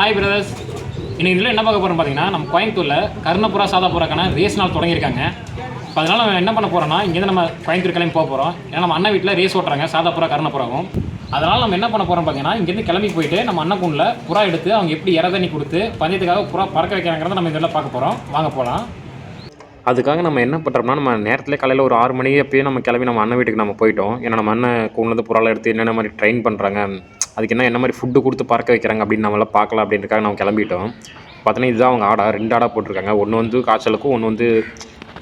Hi brothers இன்னைக்கு இதில் என்ன பார்க்க போகிறோம் பார்த்தீங்கன்னா நம்ம கோயம்புத்தூரில் கருணப்புறா சாதாபுறாக்கான ரேஸ் நாள் தொடங்கியிருக்காங்க இப்போ அதனால் நம்ம என்ன பண்ண போகிறோம்னா இங்கேருந்து நம்ம கோயம்புத்தூர் கிளம்பி போக போகிறோம் ஏன்னா நம்ம அண்ணன் வீட்டில் ரேஸ் ஓட்டுறாங்க சாதாபுறா கருணப்புறாவும் அதனால் நம்ம என்ன பண்ண போகிறோம் பார்த்தீங்கன்னா இங்கேருந்து கிளம்பி போயிட்டு நம்ம அண்ணன் புறா எடுத்து அவங்க எப்படி இறதண்ணி கொடுத்து பந்தயத்துக்காக புறா பறக்க வைக்கிறாங்கிறத நம்ம இதில் பார்க்க போகிறோம் வாங்க போகலாம் அதுக்காக நம்ம என்ன பண்ணுறோம்னா நம்ம நேரத்தில் காலையில் ஒரு ஆறு மணி அப்பயே நம்ம கிளம்பி நம்ம அண்ணன் வீட்டுக்கு நம்ம போயிட்டோம். ஏன்னா நம்ம அண்ணன் கூண்டு புறால எடுத்து என்னென்ன மாதிரி ட்ரெயின் பண்ணுறாங்க அதுக்கு என்ன என்ன மாதிரி ஃபுட்டு கொடுத்து பறக்க வைக்கிறாங்க அப்படின்னு நம்மளாம் பார்க்கலாம் அப்படின்றக்காக நம்ம கிளம்பிட்டோம். பார்த்தோன்னா இதுதான் அவங்க ஆடா ரெண்டு ஆடா போட்டிருக்காங்க. ஒன்று வந்து காய்ச்சலுக்கும் ஒன்று வந்து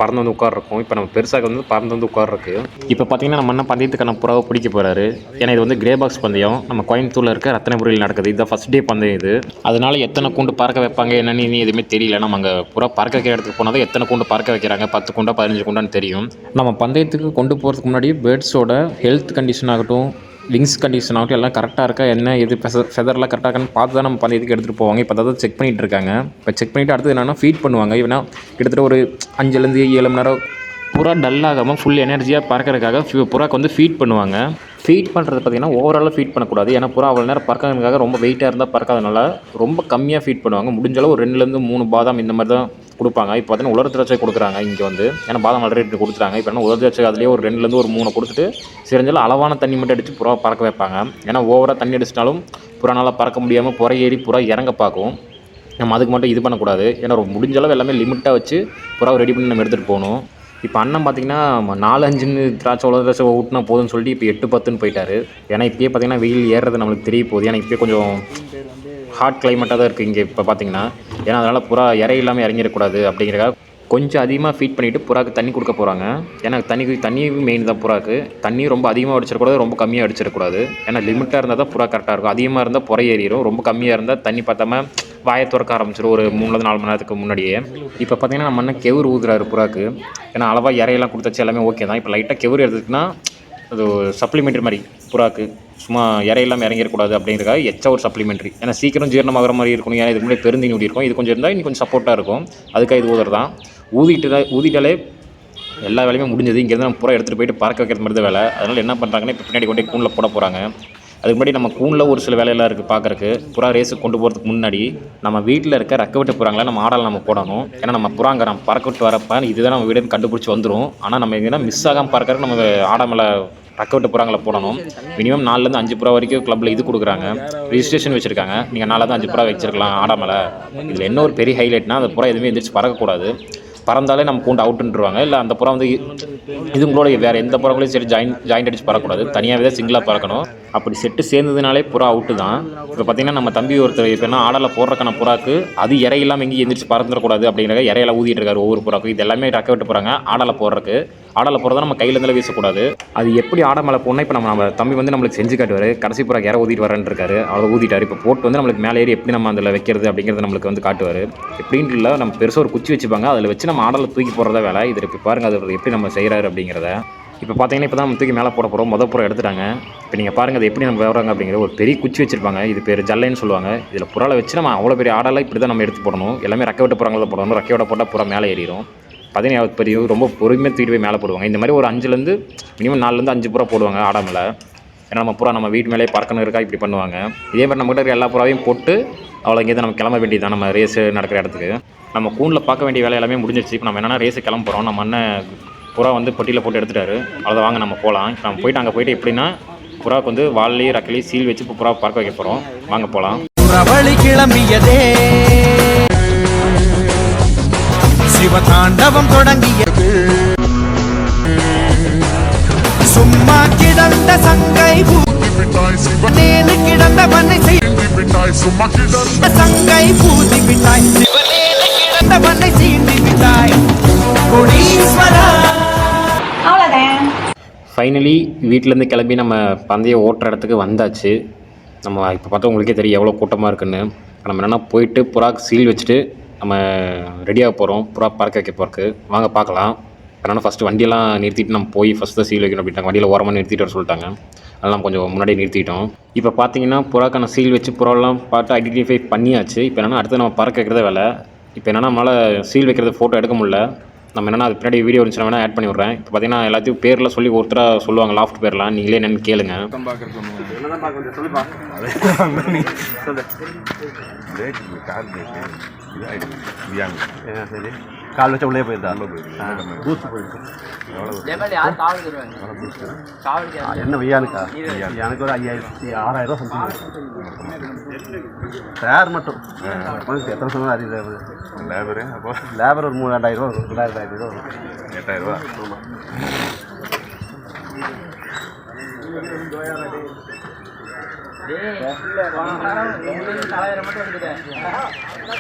பறந்து வந்து உட்காருக்கும் இப்போ நம்ம பெருசாக வந்து பறந்து வந்து உட்காருக்கு இப்போ பார்த்தீங்கன்னா நம்ம என்ன பந்தயத்துக்கான புறாவை பிடிக்க போகிறாரு ஏன்னா இது வந்து கிரே பாக்ஸ் பந்தயம். நம்ம கோயம்புத்தூரில் இருக்க ரத்தனபுரியில் நடக்குது. இதுதான் ஃபஸ்ட் டே பந்தயம் இது. அதனால எத்தனை கூண்டு பறக்க வைப்பாங்க என்னன்னு எதுவுமே தெரியல. நம்ம அங்கே புறா பறக்க வைக்கிற இடத்துக்கு போனால் தான் எத்தனை கூண்டு பறக்க வைக்கிறாங்க பத்து கூண்டா பதினஞ்சு கூண்டான்னு தெரியும். நம்ம பந்தயத்துக்கு கொண்டு போகிறதுக்கு முன்னாடி பேர்ட்ஸோட ஹெல்த் கண்டிஷன் ஆகட்டும் விங்ஸ் கண்டிஷன் ஆகட்டும் எல்லாம் கரெக்டாக இருக்கா என்ன எது ஃபெதர்லாம் கரெக்டாக இருக்கான்னு பார்த்து தான் நம்ம பந்தயத்துக்கு எடுத்துகிட்டு போவாங்க. இப்போ அதாவது செக் பண்ணிட்டு இருக்காங்க. இப்போ செக் பண்ணிவிட்டு அடுத்தது என்னென்னா ஃபீட் பண்ணுவாங்க. இவனா கிட்டத்தட்ட ஒரு அஞ்சுலேருந்து ஏழு மணி நேரம் புறா டல்லாகாமல் ஃபுல் எனர்ஜியாக பறக்கிறதுக்காக புறாக்கு வந்து ஃபீட் பண்ணுவாங்க. ஃபீட் பண்ணுறது பார்த்தீங்கன்னா ஓவராலாக ஃபீட் பண்ணக்கூடாது. ஏன்னா புறா அவ்வளோ நேரம் பறக்கிறதுக்காக ரொம்ப வெயிட்டாக இருந்தால் பறக்காதனால ரொம்ப கம்மியாக ஃபீட் பண்ணுவாங்க. முடிஞ்சளவு ஒரு ரெண்டுலேருந்து மூணு பாதாம் இந்த மாதிரி தான் கொடுப்பாங்க. இப்போ பார்த்தீங்கன்னா உலர் திராட்சை கொடுக்குறாங்க இங்கே வந்து. ஏன்னா பாதாம் ஆல்ரெடி கொடுத்துட்டாங்க. இப்போ என்ன உலர் திராட்சை அதுலேயே ஒரு ரெண்டுலேருந்து ஒரு மூணு கொடுத்துட்டு சிறஞ்சாலும் அளவான தண்ணி மட்டும் அடித்து புறா பறக்க வைப்பாங்க. ஏன்னா ஓவராக தண்ணி அடிச்சிட்டாலும் புறா நல்லா பறக்க முடியாமல் புற ஏறி புறா இறங்க பார்க்கும். நம்ம அதுக்கு மட்டும் இது பண்ணக்கூடாது. ஏன்னா முடிஞ்சளவு எல்லாமே லிமிட்டாக வச்சு புறாவை ரெடி பண்ணி நம்ம எடுத்துகிட்டு போகணும். இப்போ அண்ணன் பார்த்தீங்கன்னா நாலு அஞ்சுன்னு திராட்சை உலக திராட்சை ஊட்டினா போதும்னு சொல்லிட்டு இப்போ எட்டு பத்துன்னு போயிட்டாரு. ஏன்னா இப்போயே பார்த்தீங்கன்னா வெயில் ஏறுறது நம்மளுக்கு தெரிய போகுது. ஏன்னா இப்போயே கொஞ்சம் ஹாட் கிளைமேட்டாக தான் இருக்குது இங்கே இப்போ பார்த்தீங்கன்னா ஏன்னா அதனால் புறா இறை இல்லாமல் இறங்கிடக்கூடாது அப்படிங்கிறக்காக கொஞ்சம் அதிகமாக ஃபீட் பண்ணிவிட்டு புறாக்கு தண்ணி கொடுக்க போகிறாங்க ஏன்னா தண்ணி தண்ணி மெயின் தான் புறாக்கு. தண்ணி ரொம்ப அதிகமாக அடிச்சிடக்கூடாது ரொம்ப கம்மியாக அடிச்சிடக்கூடாது. ஏன்னா லிமிட்டாக இருந்தால் தான் புறா கரெக்டாக இருக்கும். அதிகமாக இருந்தால் புற ஏறிடும் ரொம்ப கம்மியாக இருந்தால் தண்ணி பார்த்தாம வாயை திறக்க ஆரம்பிச்சிடும் ஒரு மூணுலேருந்து நாலு மணி நேரத்துக்கு முன்னாடியே. இப்போ பார்த்தீங்கன்னா நம்ம அண்ணன் கெவுரு ஊதுறாரு புறாக்கு. ஏன்னா அளவாக இறையெல்லாம் கொடுத்தாச்சு எல்லாமே ஓகே தான். இப்போ லைட்டாக கெவுரு எடுத்துக்கிட்டுனா அது சப்ளிமெண்ட்ரி மாதிரி புறாக்கு. சும்மா இறையெல்லாம் இறங்கிடக்கூடாது அப்படிங்கிறக்காக எச்சா ஒரு சப்ளிமெண்ட்ரி ஏன்னா சீக்கிரம் ஜீரணமாகிற மாதிரி இருக்கணும். ஏன்னா இதுக்கு முன்னாடி பெருந்தீனி ஊடி இருக்கும். இது கொஞ்சம் இருந்தால் இன்னும் கொஞ்சம் சப்போர்ட்டாக இருக்கும். அதுக்காக இது ஊதுறது தான். ஊதிட்டு தான் ஊதிட்டாலே எல்லா வேலையுமே முடிஞ்சது. இங்கேருந்து நம்ம புறா எடுத்துகிட்டு போயிட்டு பறக்க வைக்கிறது மாதிரி தான் வேலை. அதனால் என்ன பண்ணுறாங்கன்னா இப்போ பின்னாடி கொண்டு கூனில் கூண்டில் போட போகிறாங்க அதுக்கு முன்னாடி நம்ம கூனில் ஒரு சில வேலையெல்லாம் இருக்குது பார்க்குறக்கு புறா ரேஸுக்கு கொண்டு போகிறதுக்கு முன்னாடி நம்ம வீட்டில் இருக்க ரெக்க விட்டு புறாங்களை நம்ம ஆடலை நம்ம போடணும். ஏன்னா நம்ம புறாங்கிறோம் பறக்க விட்டு வரப்போ இதுதான் நம்ம வீடு கண்டுபிடிச்சி வந்துடும் ஆனால் நம்ம எங்கன்னா மிஸ் ஆகாமல் பறக்கிறதுக்கு நம்ம ஆடாமலை ரெக்க விட்டு புறாங்களை போடணும். மினிமம் நாலுலேருந்து அஞ்சு புறா வரைக்கும் கிளப்பில் இது கொடுக்குறாங்க. ரிஜிஸ்ட்ரேஷன் வச்சுருக்காங்க. நீங்கள் நாலாவது அஞ்சு புறா வச்சிருக்கலாம் ஆடை மேலே இதில் என்ன ஒரு பெரிய ஹைலைட்னா அந்த புறா எதுவுமே எந்திரிச்சு பறக்கக்கூடாது. பறந்தாலே நம்ம கூண்டு அவுட்டுன்றுவாங்க இல்லை அந்த புறா வந்து இ- இது உங்களோட வேறு எந்த புறாங்களையும் சரி ஜாயின் ஜாயிண்ட் அடிச்சு பறக்கக்கூடாது. தனியாகவே தான் சிங்கிளாக பறக்கணும். அப்படி செட்டு சேர்ந்ததுனாலே புறா அவுட்டு தான். இப்போ பார்த்தீங்கன்னா நம்ம தம்பி ஒருத்தர் இப்போ என்ன ஆடலை போடுறக்கான புறாக்கு அது இறை இல்லாமல் எங்கேயும் எந்திரிச்சு பறந்துடக்கூடாது அப்படிங்கிற இறையில ஊதிட்டு இருக்காரு ஒவ்வொரு புறாக்கும். இது எல்லாமே ரக்க விட்டு போகிறாங்க ஆடலை போடுறக்கு ஆடலை போகிறத நம்ம கையில இருந்தாலும் வீசக்கூடாது. அது எப்படி ஆட மேலே போனால் இப்போ நம்ம நம்ம தம்பி வந்து நம்மளுக்கு செஞ்சு காட்டுவார். கடைசி புறா யாரை ஊதிட்டு வரேன்னு இருக்காரு. அவர் ஊதிட்டார். இப்போ போட்டு வந்து நம்மளுக்கு மேலே ஏறி எப்படி நம்ம அதில் வைக்கிறது அப்படிங்கிறது நம்மளுக்கு வந்து காட்டுவார். எப்படின்ட்டு இல்லை நம்ம பெருசாக ஒரு குச்சி வச்சுப்பாங்க. அதில் வச்சு நம்ம ஆடலை தூக்கி போடுறதா வேலை. இது இப்போ பாருங்கள் அது எப்படி நம்ம செய்கிறாரு அப்படிங்கிறத. இப்போ பார்த்தீங்கன்னா இப்போ தான் நம்ம தூக்கி மேலே போட போகிறோம் மொதல் புறம் எடுத்துட்டாங்க. இப்போ நீங்கள் பாருங்கள் அது எப்படி நம்ம விவராங்க அப்படிங்கிற ஒரு பெரிய குச்சி வச்சிருப்பாங்க. இது பேர் ஜல்லைன்னு சொல்லுவாங்க. இதில் புறால வச்சு நம்ம அவ்வளோ பெரிய ஆடெல்லாம் இப்படி தான் நம்ம எடுத்து போடணும். எல்லாமே ரெக்கை விட்டு புறாங்கள போடணும். ரெக்கையோட போட்டால் புறா மேலே ஏறிடும் பதினேழாவது பெரிய ரொம்ப பொறுமையாக தூக்கிட்டு போய் மேலே போடுவாங்க. இந்த மாதிரி ஒரு அஞ்சுலேருந்து மினிமம் நாலுலேருந்து அஞ்சு புறா போடுவாங்க ஆடாமல் ஏன்னா நம்ம புறா நம்ம வீட்டு மேலே பறக்கணும் இருக்கா இப்படி பண்ணுவாங்க. இதே மாதிரி நம்மகிட்ட இருக்கிற எல்லா புறாவையும் போட்டு அவ்வளோ இங்கே நம்ம கிளம்ப வேண்டியது நம்ம ரேஸு நடக்கிற இடத்துக்கு. நம்ம கூண்டில் பார்க்க வேண்டிய வேலை எல்லாமே முடிஞ்சிருச்சு. இப்போ நம்ம என்னென்னா ரேஸு கிளம்ப போகிறோம் நம்ம அண்ணன் புறா வந்து பொட்டியில் போட்டு எடுத்துட்டாரு. அவ்வளோ வாங்க நம்ம போகலாம் இப்போ நம்ம போயிட்டு அங்கே போயிட்டு எப்படின்னா புறாவுக்கு வந்து வால்லையும் ரக்கலையும் சீல் வச்சு இப்போ புறா பார்க்க வைக்க போகிறோம் வாங்க போகலாம் புறவழி கிளம்பியதே. சிவதாண்டவம் தொடங்கியது சும்மா கிடந்த சங்கை பூனேனு கிடந்த வனை Vitai sumakidan சங்கை பூதி விட்டாய். சிவனேனு கிடந்த வனை சீண்டி விட்டாய். கொடீஸ்வரா. ஃபைனலி வீட்டிலேருந்து கிளம்பி நம்ம பந்தயம் ஓட்டுற இடத்துக்கு வந்தாச்சு. நம்ம இப்போ பார்த்தா உங்களுக்கே தெரியும் எவ்வளோ கூட்டமாக இருக்குன்னு. நம்ம என்னென்னா போயிட்டு புறாக்கு சீல் வச்சுட்டு நம்ம ரெடியாக போகிறோம் புறா பறக்க வைக்க போகிறக்கு வாங்க பார்க்கலாம். அதனால் ஃபஸ்ட்டு வண்டியெல்லாம் நிறுத்திட்டு நம்ம போய் ஃபஸ்ட்டு சீல் வைக்கணும் அப்படின்ட்டாங்க. வண்டியில் ஓரமாக நிறுத்திட்டு வர சொல்லிட்டாங்க. அதெல்லாம் கொஞ்சம் முன்னாடி நிறுத்திட்டோம். இப்போ பார்த்தீங்கன்னா புறாக்கான சீல் வச்சு புறாலாம் பார்த்து ஐடென்டிஃபை பண்ணியாச்சு. இப்போ என்னென்னா அடுத்து நம்ம பறக்க வைக்கிறத வேலை. இப்போ என்னென்னா நம்மளால் சீல் வைக்கிறது ஃபோட்டோ எடுக்க முடியல. நம்ம என்னென்னா அது பின்னாடி வீடியோ இருந்துச்சுன்னா வேணால் ஆட் பண்ணி விட்றேன். இப்போ பார்த்தீங்கன்னா எல்லாத்தையும் பேரில் சொல்லி ஒருத்தராக சொல்லுவாங்க லாஃப்ட் பேர்லாம். நீங்களே என்னென்னு கேளுங்க. சரி? கால் வச்ச உள்ளே போயிருந்தா? பூஸ்ட் போயிருக்கு என்ன வெய்யானுக்கா எனக்கு ஒரு ஐயாயிரத்தி ஆறாயிரம் ரூபா சம்திங் ஃபேர் மட்டும். எத்தனை சொன்னாலும் அறிவு லேபரு அப்போ? லேபர் ஒரு மூணு ரெண்டாயிரம் ரூபா வரும் ரெண்டாயிரத்தி ரூபா வரும் எட்டாயிரம் ரூபா? ஆமாம்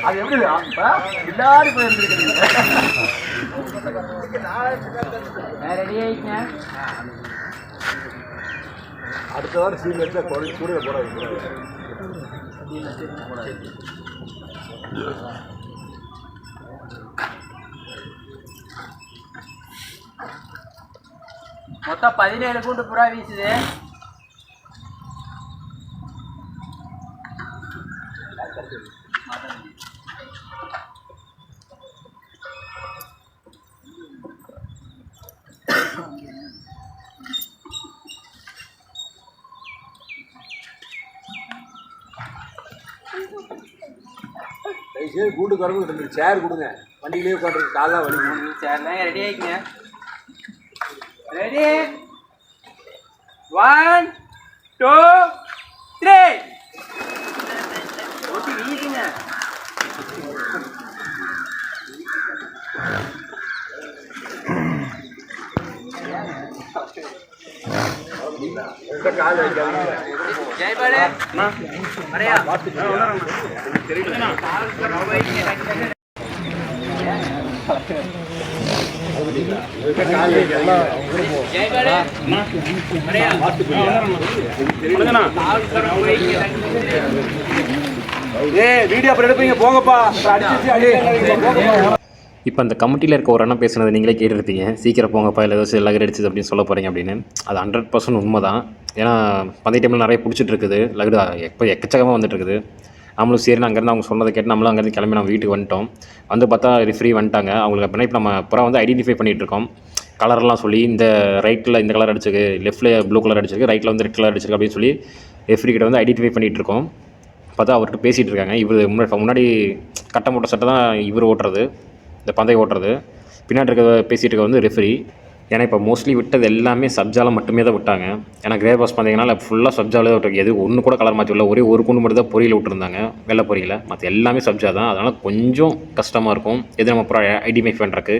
அது எப்படி எல்லாரும் போய் இருந்திருக்கீங்க அடுத்த வாரம் சீன் வச்சா கூட போட மொத்தம் பதினேழு கூண்டு புறா வீசுது. கூட்டு குறவு ரெண்டு சேர் கொடுங்க. வண்டியிலேயே உட்காந்து காலாம் வலி. சரிண்ணே ரெடி ஆயிக்கங்க. ரெடி ஒன் டூ த்ரீ ஓட்டி வீசுங்க ஜெயபாலு ஏய் வீடியோ அப்புறம் எடுப்பீங்க போங்கப்பா அடிச்சு அடி இப்போ அந்த கமிட்டியில் இருக்க ஒரு அண்ணன் பேசுனதை நீங்களே கேட்டுருப்பீங்க. சீக்கிரம் போங்கப்பா இல்லை ஏதாச்சும் லகர் அடிச்சது அப்படின்னு சொல்ல போகிறீங்க அப்படின்னு. அது ஹண்ட்ரட் பர்சன்ட் உண்மை தான் ஏன்னா பந்தய டைமில் நிறைய பிடிச்சிட்டு இருக்குது லகுடு எப்போ எக்கச்சக்கமாக வந்துட்டு இருக்குது நம்மளும் சரி அங்கேருந்து அவங்க சொன்னதை கேட்டு நம்மளும் அங்கேருந்து கிளம்பி நம்ம வீட்டுக்கு வந்துட்டோம். வந்து பார்த்தா ரிஃப்ரி வந்துட்டாங்க. அவங்களுக்கு அப்படின்னா இப்போ நம்ம புறா வந்து ஐடென்டிஃபை பண்ணிகிட்டு இருக்கோம் கலர்லாம் சொல்லி இந்த ரைட்டில் இந்த கலர் அடிச்சிருக்கு லெஃப்ட்டில் ப்ளூ கலர் அடிச்சிருக்கு ரைட்டில் வந்து ரெட் கலர் அடிச்சிருக்கு அப்படின்னு சொல்லி ரெஃப்ரி கிட்ட வந்து ஐடென்டிஃபை பண்ணிகிட்டு இருக்கோம் பார்த்தா அவர்கிட்ட பேசிகிட்டு இருக்காங்க இவர் முன்னாடி முன்னாடி கட்டம் போட்ட சட்டை தான் இவர் ஓட்டுறது. இந்த பந்தயம் ஓட்டுறது. பின்னாடி இருக்க பேசிகிட்டு இருக்க வந்து ரெஃபரி ஏன்னா இப்போ மோஸ்ட்லி விட்டது எல்லாமே சப்ஜாவில் மட்டுமே தான் விட்டாங்க. ஏன்னா கிரே பாஸ் பார்த்தீங்கன்னா ஃபுல்லாக சப்ஜாவில் தான் விட்டு எது ஒன்று கூட கலர் மாற்றி விடல ஒரே ஒரு குண்டு மட்டும் தான் பொரியல் விட்டுருந்தாங்க. வெள்ளை பொரியல மற்ற எல்லாமே சப்ஜா தான். அதனால் கொஞ்சம் கஷ்டமாக இருக்கும். எது நம்ம அப்புறம் ஐடிமை பண்ணுறக்கு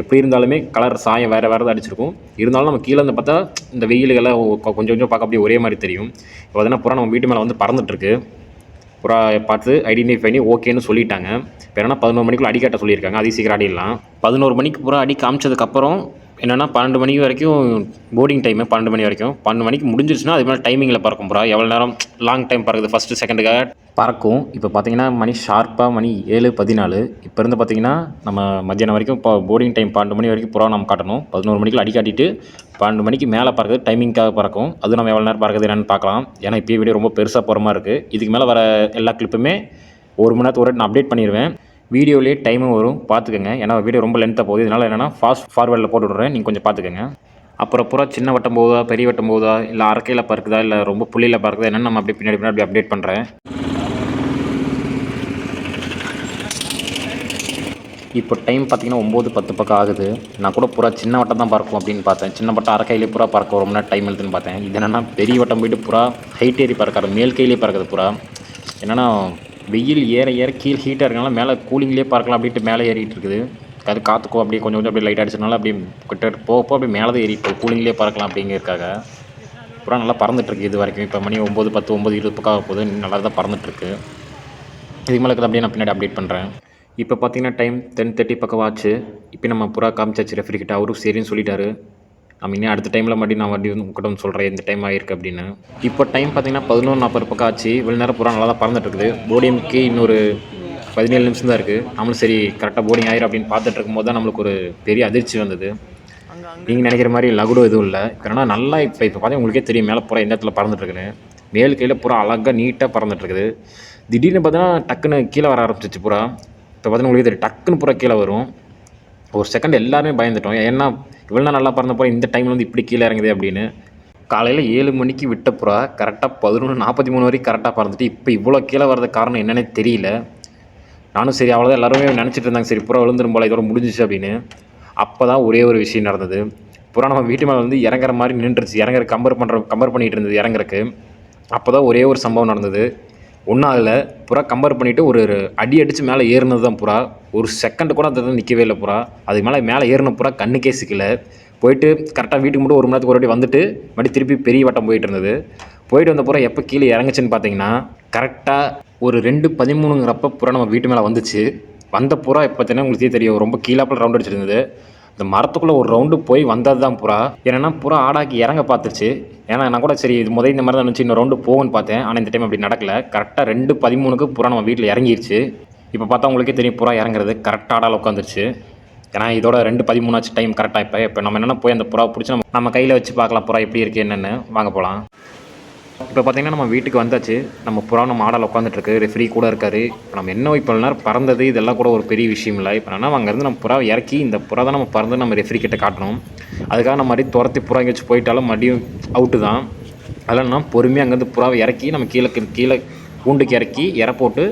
எப்படி இருந்தாலுமே கலர் சாயம் வேறு வேறு தான் அடிச்சிருக்கும். இருந்தாலும் நம்ம கீழே வந்து பார்த்தா இந்த வெயிலுகளை கொஞ்சம் கொஞ்சம் பார்க்க அப்படியே ஒரே மாதிரி தெரியும். இப்போ பார்த்தீங்கன்னா புறா நம்ம வீட்டு மேலே வந்து பறந்துட்டுருக்கு புறா பார்த்து ஐடென்டிஃபை பண்ணி ஓகேன்னு சொல்லிட்டாங்க. வேணா பதினோரு மணிக்குள்ளே அடிக்காட்ட சொல்லியிருக்காங்க. அதையும் சீக்கிரம் அடிடலாம். பதினோரு மணிக்கு புறா அடி காமிச்சதுக்கப்புறம் என்னென்னா பன்னெண்டு மணி வரைக்கும் போர்டிங் டைமு பன்னெண்டு மணி வரைக்கும். பன்னெண்டு மணிக்கு முடிஞ்சிருச்சுன்னா அது மேலே டைமிங்கில் பறக்கும் புறா எவ்வளோ நேரம் லாங் டைம் பறக்குது ஃபஸ்ட்டு செகண்டுக்காக பறக்கும். இப்போ பார்த்தீங்கன்னா மணி ஷார்ப்பாக மணி ஏழு பதினாலு. இப்போ இருந்து பார்த்தீங்கன்னா நம்ம மத்தியானம் வரைக்கும் இப்போ போர்டிங் டைம் பன்னெண்டு மணி வரைக்கும் புறா நம்ம காட்டணும். பதினோரு மணிக்குள்ள அடி காட்டிட்டு பன்னெண்டு மணிக்கு மேலே பறக்குது டைமிங்காக பறக்கும். அது நம்ம எவ்வளோ நேரம் பறக்குது என்னென்னு பார்க்கலாம் ஏன்னா இப்போ வீடியோ ரொம்ப பெருசாக போகிற மாதிரி இருக்குது இதுக்கு மேலே வர எல்லா கிளிப்புமே ஒரு மணி நேரத்துக்கு ஒரு நான் அப்டேட் பண்ணிடுவேன் வீடியோலேயே டைமும் வரும் பார்த்துக்கோங்க ஏன்னா வீடியோ ரொம்ப லென்த்தாக போகுது. இதனால் என்னென்னா ஃபாஸ்ட் ஃபார்வேர்டில் போட்டு விட்றேன். நீங்கள் கொஞ்சம் பார்த்துக்கோங்க அப்புறம் பூரா சின்ன வட்டம் போகுதா பெரிய வட்டம் போகுதா இல்லை அரக்கையில் பறக்குதா இல்லை ரொம்ப புள்ளியில் பறக்குதா என்னென்னு நம்ம அப்படி பின்னாடி பின்னாடி அப்டேட் பண்ணுறேன் இப்போ டைம் பார்த்திங்கன்னா ஒம்பது பத்து பக்கம் ஆகுது. நான் கூட புறா சின்ன வட்டம் தான் பறக்கும் அப்படின்னு பார்த்தேன். சின்ன வட்டம் அரக்கையிலே புறா பறக்க ரொம்ப நேரம் டைம் எடுத்துன்னு பார்த்தேன். இது என்னென்னா பெரிய வட்டம் போயிட்டு புறா ஹைட் ஏறி பறக்காது மேல் கையிலே பறக்குது புறா என்னென்னா வெயில் ஏற ஏற கீழே ஹீட்டாக இருக்கனால மேலே கூலிங்லேயே பார்க்கலாம் அப்படின்ட்டு மேலே ஏறிட்டு இருக்குது. அது காற்றுக்கோ அப்படியே கொஞ்சம் கொஞ்சம் அப்படியே லைட் அடிச்சதுனால அப்படியே கிட்ட போக போக அப்படியே மேலே தான் ஏறிட்டு கூலிங்லேயே பார்க்கலாம் அப்படிங்கிறக்காக புறா நல்லா பறந்துட்டுருக்கு இது வரைக்கும். இப்போ மணி ஒம்பது பத்து ஒம்பது இருபது பக்கம் ஆக போகுது. நல்லா தான் பறந்துட்டுருக்கு. இதுக்கு மேலே அப்படியே நான் பின்னாடி அப்டேட் பண்ணுறேன் இப்போ பார்த்தீங்கன்னா டைம் டென் தேர்ட்டி பக்கம் ஆச்சு. இப்போ நம்ம புறா காமிச்சாச்சு ரெஃப்ரிகிட்ட அவரும் சரின்னு சொல்லிட்டாரு. நம்ம இன்னும் அடுத்த டைமில் மட்டும் நான் வண்டி வந்து உங்கள்கிட்ட வந்து சொல்கிறேன் இந்த டைம் ஆயிருக்கு அப்படின்னு. இப்போ டைம் பார்த்தீங்கன்னா பதினொன்று நாற்பது பக்கம் ஆச்சு. இவ்வளோ நேரம் புறா நல்லா தான் பறந்துட்டு இருக்குது. போடியமுக்கு இன்னொரு பதினேழு நிமிஷம் தான் இருக்குது நம்மளும் சரி கரெக்டாக போர்டிங் ஆயிரும் அப்படின்னு பார்த்துட்டு இருக்கும்போது தான் நம்மளுக்கு ஒரு பெரிய அதிர்ச்சி வந்தது. நீங்கள் நினைக்கிற மாதிரி லகுடோ எதுவும் இல்லை. என்னன்னா நல்லா இப்போ இப்போ பார்த்தா உங்களுக்கே தெரியும் மேலே புறா எந்த இடத்துல பறந்துட்டுருக்குன்னு மேல் கையில் புறா அழகாக நீட்டாக பறந்துட்டுருக்குது திடீர்னு பார்த்தீங்கன்னா டக்குன்னு கீழே வர ஆரம்பிச்சிச்சு புறா இப்போ பார்த்தீங்கன்னா உங்களுக்கு தெரியும் டக்குன்னு புறா கீழே வரும். ஒரு செகண்ட் எல்லாருமே பயந்துட்டோம். ஏன்னா இவ்வளோ நாள் நல்லா பறந்த இந்த டைமில் வந்து இப்படி கீழே இறங்குது அப்படின்னு. காலையில் ஏழு மணிக்கு விட்ட புறா கரெக்டாக பதினொன்று நாற்பத்தி மூணு வரைக்கும் கரெக்டாக பறந்துட்டு இப்போ இவ்வளோ கீழே வரது காரணம் என்னன்னே தெரியல. நானும் சரி அவ்வளோதான் எல்லாருமே நினச்சிட்டு இருந்தாங்க. சரி புறா விழுந்துரும் போல இதோட முடிஞ்சிச்சு அப்படின்னு. அப்போ தான் ஒரே ஒரு விஷயம் நடந்தது. புறா நம்ம வீட்டு மேலே வந்து இறங்குற மாதிரி நின்றுச்சு. இறங்குற கம்பேர் பண்ணுற கம்பேர் பண்ணிகிட்டு இருந்தது இறங்குறக்கு. அப்போ தான் ஒரே ஒரு சம்பவம் நடந்தது. ஒன்றும் அதில் புறா கம்பேர் பண்ணிவிட்டு ஒரு அடி அடித்து மேலே ஏறினது தான் புறா. ஒரு செகண்ட் கூட அந்த நிற்கவே இல்லை புறா. அதுக்கு மேலே மேலே ஏறின புறா கண்ணுக்கே சிக்கலை. போயிட்டு கரெக்டாக வீட்டுக்கு மட்டும் ஒரு மணி நேரத்துக்கு ஒரு வாட்டி வந்துட்டு மறுபடியும் திருப்பி பெரிய வட்டம் போயிட்டு இருந்தது. போயிட்டு வந்த புறா எப்போ கீழே இறங்குச்சுன்னு பார்த்தீங்கன்னா கரெக்டாக ஒரு ரெண்டு பதிமூணுங்கிறப்ப புறா நம்ம வீட்டு மேலே வந்துச்சு. வந்த புறா இப்போ பார்த்தீங்கன்னா உங்களுக்கு தெரியும். ரொம்ப கீழாப்பில் ரவுண்ட் அடிச்சிருந்தது. இந்த மரத்துக்குள்ளே ஒரு ரவுண்டு போய் வந்தது தான் புறா. ஏன்னா புறா ஆடாக்கி இறங்க பார்த்துருச்சு. ஏன்னா நான் கூட சரி இது முதல் இந்த மாதிரி தான் இருந்துச்சு இன்னும் ரவுண்டு போகும்னு பார்த்தேன். ஆனால் இந்த டைம் அப்படி நடக்கல. கரெக்டாக ரெண்டு பதிமூணுக்கு புறா நம்ம வீட்டில் இறங்கிருச்சு. இப்போ பார்த்தா உங்களுக்கே தெரியும் புறா இறங்குறது கரெக்டாக ஆடால் உட்காந்துருச்சு. ஏன்னா இதோட ரெண்டு பதிமூணாச்சு டைம் கரெக்டாக இப்போ இப்போ நம்ம என்னென்ன போய் அந்த புறா பிடிச்சி நம்ம நம்ம கையில் வச்சு பார்க்கலாம் புறா எப்படி இருக்குது என்னென்னு. வாங்க போகலாம் இப்போ பார்த்தீங்கன்னா நம்ம வீட்டுக்கு வந்தாச்சு. நம்ம புறா நம்ம ஆடால் உட்காந்துட்ருக்கு ரெஃப்ரி கூட இருக்காரு. இப்போ நம்ம என்ன இப்போ நேரம் பறந்தது இதெல்லாம் கூட ஒரு பெரிய விஷயம் இல்லை. இப்போ என்னன்னா அங்கேருந்து நம்ம புறாவை இறக்கி இந்த புறா தான் நம்ம பறந்து நம்ம ரெஃப்ரி கிட்ட காட்டணும் அதுக்காக நம்ம மறுபடியும் துரத்தி புறா எங்கேயாச்சும் போயிட்டாலும் மறுபடியும் அவுட்டு தான். அதெல்லாம் பொறுமையாக அங்கேருந்து புறாவை இறக்கி நம்ம கீழே கீழே கூண்டுக்கு இறக்கி இற போட்டு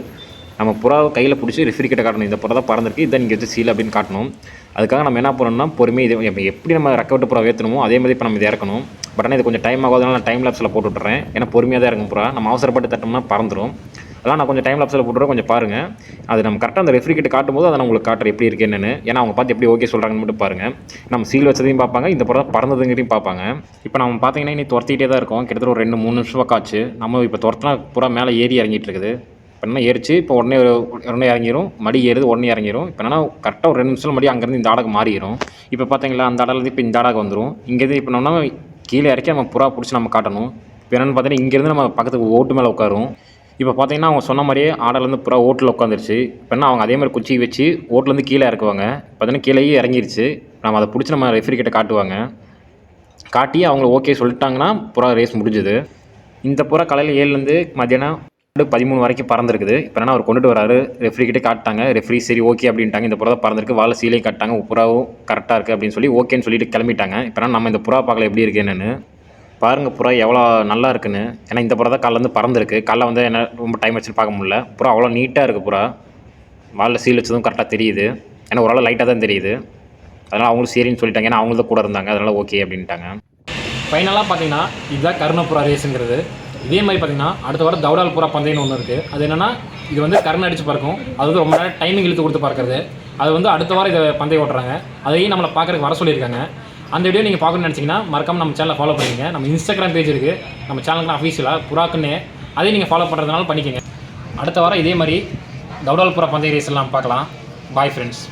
நம்ம புறாவை கையில் பிடிச்சி ரெஃப்ரி கிட்ட காட்டணும். இந்த புறா தான் பறந்துருக்கு இதை நீங்கள் வச்சு சீல் அப்படின்னு காட்டணும். அதுக்காக நம்ம என்ன பண்ணணும்னா பொறுமையாக இது எப்படி நம்ம ரெக்கவட்டு புறா ஏற்றணுமோ அதே மாதிரி இப்போ நம்ம இதை இறக்கணும். பட் ஆனால் இது கொஞ்சம் டைம் ஆகாதனால நான் டைம் லேப்ஸில் போட்டு விட்டுறேன். ஏன்னா பொறுமையாக தான் இருக்கும் புறா நம்ம அவசரப்பட்டு தட்டோம்னா பறந்துடும் அதெல்லாம் நான் கொஞ்சம் டைம் லேப்ஸில் போட்டுறேன் கொஞ்சம் பாருங்கள் அது நம்ம கரெக்டாக அந்த ரெஃப்ரிகேட் காட்டும்போது அதை நான் உங்களுக்கு காட்டுற எப்படி இருக்கு என்னென்னு. ஏன்னா அவங்க பார்த்து எப்படி ஓகே சொல்கிறாங்கன்னு மட்டும் பாருங்கள் நம்ம சீல் வச்சதையும் பார்ப்பாங்க. இந்த புறம் பறந்ததுங்கிறதையும் பார்ப்பாங்க. இப்போ நம்ம பார்த்தீங்கன்னா இனி துரத்திட்டே தான் இருக்கோம். கிட்டத்தட்ட ஒரு ரெண்டு மூணு நிமிஷம் காச்சு நம்ம இப்போ துரத்தினா புறா மேலே ஏறி இறங்கிட்டு இருக்குது. இப்போ என்ன ஏறிச்சு. இப்போ உடனே உடனே இறங்கிடும் மடி ஏறுது உடனே இறங்கிடும் இப்போ என்னன்னா கரெக்டாக ஒரு ரெண்டு நிமிஷம் மடி அங்கேருந்து இந்த ஆடாக மாறிடும் இப்போ பார்த்தீங்களா அந்த ஆடாலேருந்து இப்போ இந்த ஆடாக வந்துடும் இங்கேருந்து இப்போ என்னன்னா கீழே இறக்கி நம்ம புறா பிடிச்சி நம்ம காட்டணும். இப்போ என்னென்னு பார்த்தீங்கன்னா இங்கேருந்து நம்ம பக்கத்துக்கு ஓட்டு மேலே உட்காரும் இப்போ பார்த்தீங்கன்னா அவங்க சொன்ன மாதிரியே ஆடலேருந்து புறா ஓட்டில் உட்காந்துருச்சு. இப்போ என்ன அவங்க அதே மாதிரி குச்சி வச்சு ஓட்டிலேருந்து கீழே இறக்குவாங்க. பார்த்தீங்கன்னா கீழேயே இறங்கிருச்சு. நம்ம அதை பிடிச்சி நம்ம ரெஃப்ரி கிட்ட காட்டுவாங்க. காட்டி அவங்க ஓகே சொல்லிட்டாங்கன்னா புறா ரேஸ் முடிஞ்சுது. இந்த புறா காலையில் ஏழுலேருந்து மத்தியானம் பதிமூணு வரைக்கும் பறந்துருக்குது. இப்போ என்ன அவர் கொண்டுட்டு வராரு. ரெஃப்ரி கிட்டே காட்டாங்க ரெஃப்ரி சரி ஓகே அப்படின்ட்டாங்க. இந்த புறா பறந்துருக்கு. வாழை சீலையும் காட்டாங்க புறாவும் கரெக்டாக இருக்குது அப்படின்னு சொல்லி ஓகேன்னு சொல்லிட்டு கிளம்பிட்டாங்க. இப்போ நம்ம இந்த புறா பார்க்கல எப்படி இருக்கு என்னன்னு? பாருங்கள் புறா எவ்வளோ நல்லா இருக்குன்னு. ஏன்னா இந்த புறா தான் காலைல வந்து பறந்துருக்கு. காலைல வந்து என்ன ரொம்ப டைம் வச்சு பார்க்க முடியல. புறா அவ்வளோ நீட்டாக இருக்குது புறா. வாலில் சீல் வச்சதும் கரெக்டாக தெரியுது. ஏன்னா ஓரளவு லைட்டாக தான் தெரியுது. அதனால் அவங்களும் சரின்னு சொல்லிட்டாங்க. ஏன்னா அவங்களும் கூட இருந்தாங்க. அதனால் ஓகே அப்படின்ட்டாங்க. ஃபைனலாக பார்த்தீங்கன்னா இதுதான் கருணப்புறா ரேஸுங்கிறது இதே மாதிரி பார்த்தீங்கன்னா அடுத்த வாரம் தௌடால் புறா பந்தயம்னு ஒன்று இருக்குது அது என்னென்னா இது வந்து கரண் அடித்து பறக்கும். அது வந்து ரொம்ப நேரம் டைமிங் இழுத்து கொடுத்து பார்க்குறது அது வந்து அடுத்த வாரம் இதை பந்தயம் ஓட்டுறாங்க. அதையும் நம்மளை பார்க்குறதுக்கு வர சொல்லியிருக்காங்க. அந்த வீடியோ நீங்கள் பார்க்கணும்னு நினச்சிங்கன்னா மறக்காம நம்ம சேனலை ஃபாலோ பண்ணிக்கங்க. நம்ம இன்ஸ்டாகிராம் பேஜ் இருக்குது நம்ம சேனலுக்கு அஃபீஷியலாக புறாக்குன்னு அதையும் நீங்கள் ஃபாலோ பண்ணுறதுனால பண்ணிக்கங்க. அடுத்த வாரம் இதே மாதிரி தௌடால் பூரா பந்தய ரேஸ் எல்லாம் பார்க்கலாம். Bye friends